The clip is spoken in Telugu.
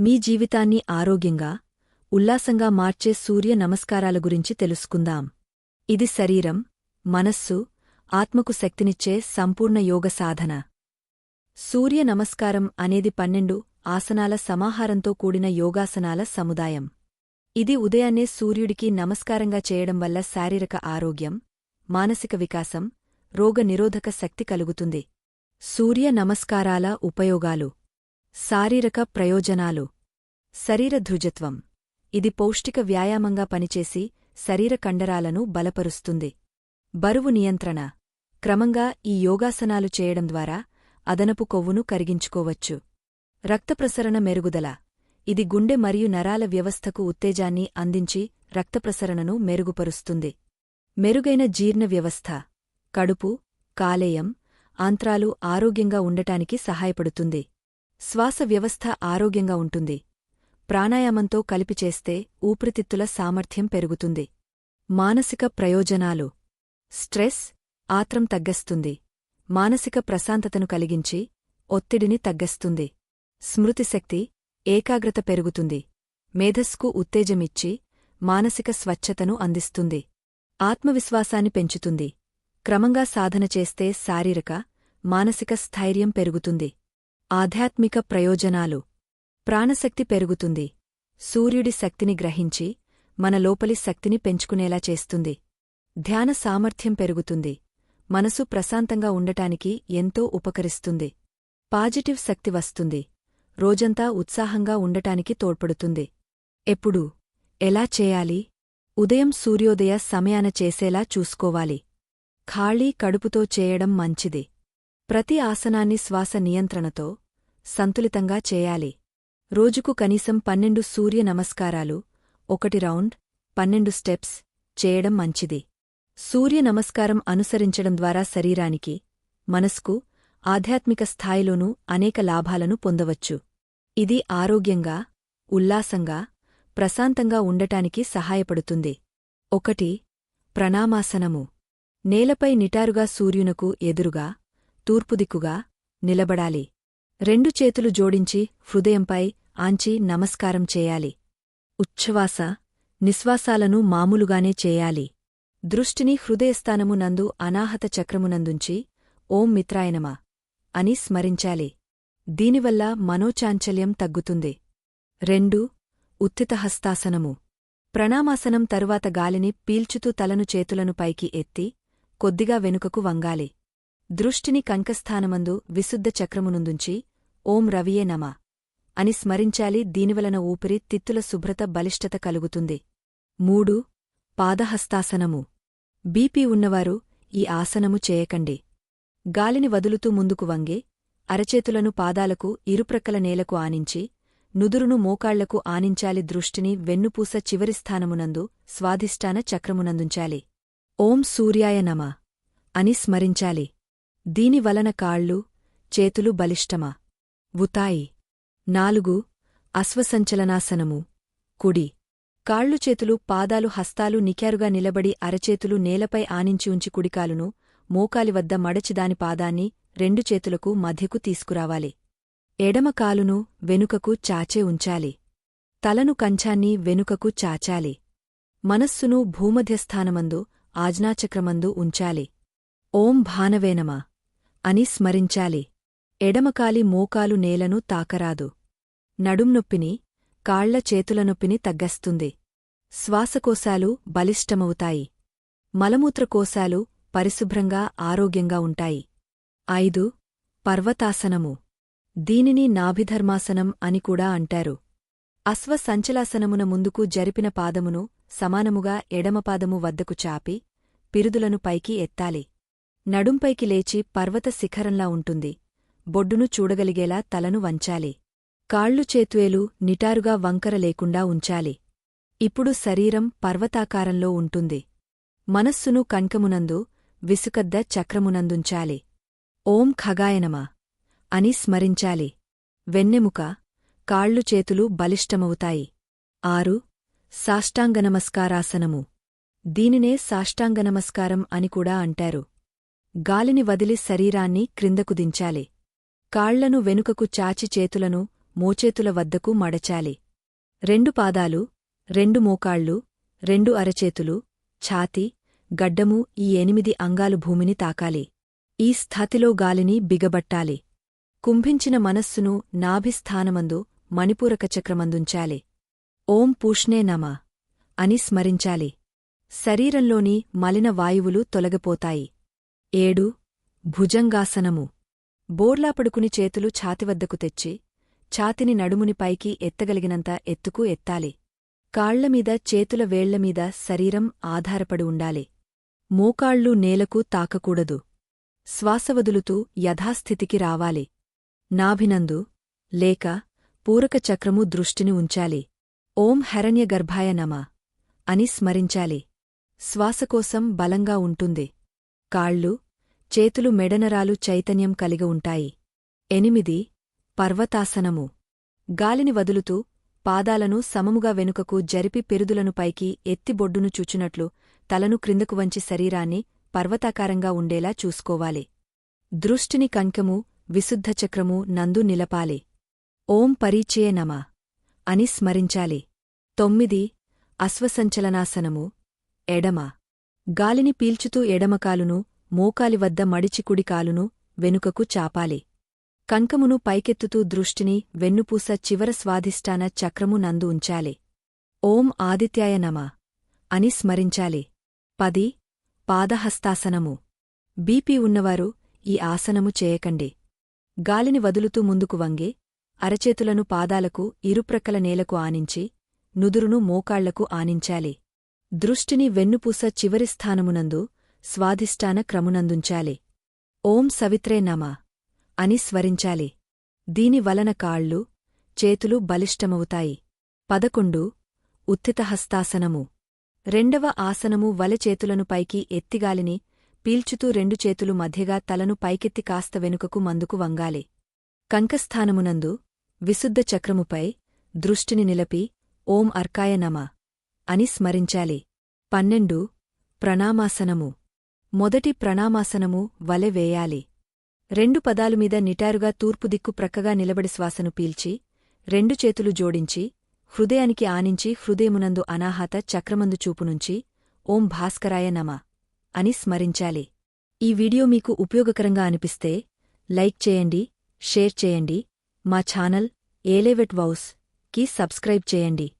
మీ జీవితాన్ని ఆరోగ్యంగా ఉల్లాసంగా మార్చే సూర్య నమస్కారాల గురించి తెలుసుకుందాం. ఇది శరీరం మనస్సు ఆత్మకు శక్తినిచ్చే సంపూర్ణ యోగ సాధన. సూర్య నమస్కారం అనేది పన్నెండు ఆసనాల సమాహారంతో కూడిన యోగాసనాల సముదాయం. ఇది ఉదయాన్నే సూర్యుడికి నమస్కారంగా చేయడం వల్ల శారీరక ఆరోగ్యం మానసిక వికాసం రోగ నిరోధక శక్తి కలుగుతుంది. సూర్య నమస్కారాల ఉపయోగాలు. శారీరక ప్రయోజనాలు. శరీర ధృజత్వం. ఇది పౌష్టిక వ్యాయామంగా పనిచేసి శరీర కండరాలను బలపరుస్తుంది. బరువు నియంత్రణ. క్రమంగా ఈ యోగాసనాలు చేయడం ద్వారా అదనపు కొవ్వును కరిగించుకోవచ్చు. రక్తప్రసరణ మెరుగుదల. ఇది గుండె మరియు నరాల వ్యవస్థకు ఉత్తేజాన్ని అందించి రక్తప్రసరణను మెరుగుపరుస్తుంది. మెరుగైన జీర్ణ వ్యవస్థ. కడుపు కాలేయం ఆంత్రాలు ఆరోగ్యంగా ఉండటానికి సహాయపడుతుంది. శ్వాస వ్యవస్థ ఆరోగ్యంగా ఉంటుంది. ప్రాణాయామంతో కలిపి చేస్తే ఊపిరితిత్తుల సామర్థ్యం పెరుగుతుంది. మానసిక ప్రయోజనాలు. స్ట్రెస్ ఆత్రం తగ్గస్తుంది. మానసిక ప్రశాంతతను కలిగించి ఒత్తిడిని తగ్గస్తుంది. స్మృతిశక్తి ఏకాగ్రత పెరుగుతుంది. మేధస్కు ఉత్తేజమిచ్చి మానసిక స్వచ్ఛతను అందిస్తుంది. ఆత్మవిశ్వాసాన్ని పెంచుతుంది. క్రమంగా సాధన చేస్తే శారీరక మానసిక స్థైర్యం పెరుగుతుంది. ఆధ్యాత్మిక ప్రయోజనాలు. ప్రాణశక్తి పెరుగుతుంది. సూర్యుడి శక్తిని గ్రహించి మన లోపలి శక్తిని పెంచుకునేలా చేస్తుంది. ధ్యాన సామర్థ్యం పెరుగుతుంది. మనసు ప్రశాంతంగా ఉండటానికి ఎంతో ఉపకరిస్తుంది. పాజిటివ్ శక్తి వస్తుంది. రోజంతా ఉత్సాహంగా ఉండటానికి తోడ్పడుతుంది. ఎప్పుడు? ఎలా చేయాలి? ఉదయం సూర్యోదయ సమయాన చేసేలా చూసుకోవాలి. ఖాళీ కడుపుతో చేయడం మంచిది. ప్రతి ఆసనాన్ని శ్వాస నియంత్రణతో సంతులితంగా చేయాలి. రోజుకు కనీసం పన్నెండు సూర్య నమస్కారాలు ఒకటి రౌండ్ పన్నెండు స్టెప్స్ చేయడం మంచిది. సూర్య నమస్కారం అనుసరించడం ద్వారా శరీరానికి మనస్కు ఆధ్యాత్మిక స్థాయిలోనూ అనేక లాభాలను పొందవచ్చు. ఇది ఆరోగ్యంగా ఉల్లాసంగా ప్రశాంతంగా ఉండటానికి సహాయపడుతుంది. ఒకటి ప్రణామాసనము. నేలపై నిటారుగా సూర్యునకు ఎదురుగా తూర్పుదిక్కుగా నిలబడాలి. రెండు చేతులు జోడించి హృదయంపై ఆంచి నమస్కారం చేయాలి. ఉచ్ఛ్వాస నిశ్వాసాలను మామూలుగానే చేయాలి. దృష్టిని హృదయస్థానము నందు అనాహత చక్రమునందుంచి ఓం మిత్రాయనమా అని స్మరించాలి. దీనివల్ల మనోచాంచల్యం తగ్గుతుంది. రెండు ఉత్తితహస్తాసనము. ప్రణామాసనం తరువాత గాలిని పీల్చుతూ తలను చేతులను పైకి ఎత్తి కొద్దిగా వెనుకకు వంగాలి. దృష్టిని కంకస్థానమందు విశుద్ధ చక్రమునుందుంచి ఓం రవియే నమ అని స్మరించాలి దీనివలన ఊపిరి తిత్తుల శుభ్రత బలిష్టత కలుగుతుంది. మూడు పాదహస్తాసనము. బీపీ ఉన్నవారు ఈ ఆసనము చేయకండి. గాలిని వదులుతూ ముందుకు వంగి అరచేతులను పాదాలకు ఇరుప్రక్కల నేలకు ఆనించి నుదురును మోకాళ్ళకు ఆనించాలి దృష్టిని వెన్నుపూస చివరి స్థానమునందు స్వాధిష్టాన చక్రమునందుంచాలి. ఓం సూర్యాయ నమ అని స్మరించాలి. దీనివలన కాళ్ళు చేతులు బలిష్టమా? వుతాయి నాలుగు అశ్వసంచలనాసనము. కుడి. కాళ్ళు చేతులు పాదాలు హస్తాలు నిక్యారుగా నిలబడి అరచేతులు నేలపై ఆనించి ఉంచి కుడికాలును మోకాలి వద్ద మడచిదాని పాదాన్ని రెండు చేతులకు మధ్యకు తీసుకురావాలి. ఎడమ కాలును వెనుకకు చాచే ఉంచాలి. తలను కంచాన్ని వెనుకకు చాచాలి. మనస్సును భూమధ్యస్థానమందు ఆజ్ఞాచక్రమందు ఉంచాలి. ఓం భానవేనమా అని స్మరించాలి. ఎడమకాలి మోకాలు నేలను తాకరాదు. నడుంనొప్పిని కాళ్ళ చేతుల నొప్పిని తగ్గస్తుంది. శ్వాసకోశాలు బలిష్టమవుతాయి. మలమూత్రకోశాలు పరిశుభ్రంగా ఆరోగ్యంగా ఉంటాయి. ఐదు. పర్వతాసనము. దీనిని నాభిధర్మాసనం అని కూడా అంటారు. అశ్వసంచలాసనమున ముందుకు జరిపిన పాదమును సమానముగా ఎడమపాదము వద్దకు చాపి పిరుదులను పైకి ఎత్తాలి. నడుంపైకి లేచి పర్వత శిఖరంలా ఉంటుంది. బొడ్డును చూడగలిగేలా తలను వంచాలి. కాళ్ళు చేత్వేలు నిటారుగా వంకర లేకుండా ఉంచాలి. ఇప్పుడు శరీరం పర్వతాకారంలో ఉంటుంది. మనస్సును కంకమునందు విసుకద్ద చక్రమునందుంచాలి. ఓం ఖగాయనమా అని స్మరించాలి. వెన్నెముక కాళ్ళు చేతులు బలిష్టమవుతాయి. ఆరు సాష్టాంగనమస్కారాసనము దీనినే సాష్టాంగనమస్కారం అని కూడా అంటారు. గాలిని వదిలి శరీరాన్ని క్రిందకు దించాలి. కాళ్ళను వెనుకకు చాచి చేతులను మోచేతుల వద్దకు మడచాలి. రెండు పాదాలు రెండు మోకాళ్ళు రెండు అరచేతులు ఛాతీ గడ్డము ఈ ఎనిమిది అంగాలు భూమిని తాకాలి. ఈ స్థాతిలో గాలిని బిగబట్టాలి. కుంభించిన మనస్సును నాభిస్థానమందు మణిపూరక చక్రమందుంచాలి. ఓం పూష్ణే నమ అని స్మరించాలి. శరీరంలోని మలిన వాయువులు తొలగిపోతాయి. ఏడు. భుజంగాసనము. బోర్లా పడుకుని చేతులు ఛాతివద్దకు తెచ్చి ఛాతిని నడుముని పైకి ఎత్తగలిగినంత ఎత్తుకు ఎత్తాలి. కాళ్ళమీద చేతుల వేళ్ళమీద శరీరం ఆధారపడి ఉండాలి. మోకాళ్ళు నేలకు తాకకూడదు. శ్వాసవదులుతూ యథాస్థితికి రావాలి. నాభినందు లేక పూరక చక్రము దృష్టిని ఉంచాలి. ఓం హరణ్యగర్భాయ నమ అని స్మరించాలి. శ్వాసకోసం బలంగా ఉంటుంది. కాళ్ళు చేతులు మెడనరాలు చైతన్యం కలిగి ఉంటాయి. ఎనిమిది పర్వతాసనము. గాలిని వదులుతూ పాదాలను సమముగా వెనుకకు జరిపి పెరుదులను పైకి ఎత్తి బొడ్డును చూచునట్లు తలను క్రిందకు వంచి శరీరాన్ని పర్వతాకారంగా ఉండేలా చూసుకోవాలి. దృష్టిని కంకము విశుద్ధచక్రము నందు నిలపాలి. ఓం పరీచయ నమ అని స్మరించాలి. తొమ్మిది అశ్వసంచలనాసనము ఎడమ. గాలిని పీల్చుతూ ఎడమకాలును మోకాలి వద్ద మడిచి కుడికాలును వెనుకకు చాపాలి. కంకమును పైకెత్తుతూ దృష్టిని వెన్నుపూస చివర స్వాధిష్టాన చక్రము నందు ఉంచాలి. ఓం ఆదిత్యాయ నమ అని స్మరించాలి. పది పాదహస్తాసనము. బీపీ ఉన్నవారు ఈ ఆసనము చేయకండి. గాలిని వదులుతూ ముందుకు వంగి అరచేతులను పాదాలకు ఇరుప్రక్కల నేలకు ఆనించి నుదురును మోకాళ్ళకు ఆనించాలి. దృష్టిని వెన్నుపూస చివరి స్థానమునందు స్వాధిష్టాన క్రమునందుంచాలి. ఓం సవిత్రే నమ. అని స్వరించాలి. దీని వలన కాళ్ళు చేతులు బలిష్టమవుతాయి. పదకొండు. ఉత్థితహస్తాసనము రెండవ ఆసనము వల చేతులను పైకి ఎత్తిగాలిని పీల్చుతూ రెండు చేతులు మధ్యగా తలను పైకెత్తి కాస్త వెనుకకు మందుకు వంగాలి. కంకస్థానమునందు విశుద్ధ చక్రముపై దృష్టిని నిలపి ఓం అర్కాయ నమ. అని స్మరించాలి. పన్నెండు. ప్రణామాసనము. మొదటి ప్రణామాసనము వలె వేయాలి. రెండు పదాలుమీద నిటారుగా తూర్పుదిక్కు ప్రక్కగా నిలబడి శ్వాసను పీల్చి రెండు చేతులు జోడించి హృదయానికి ఆనించి హృదయమునందు అనాహత చక్రమందు చూపునుంచి ఓం భాస్కరాయ నమ అని స్మరించాలి. ఈ వీడియో మీకు ఉపయోగకరంగా అనిపిస్తే లైక్ చేయండి షేర్ చేయండి మా ఛానల్ ఏలేవెట్ వౌస్కి సబ్స్క్రైబ్ చేయండి.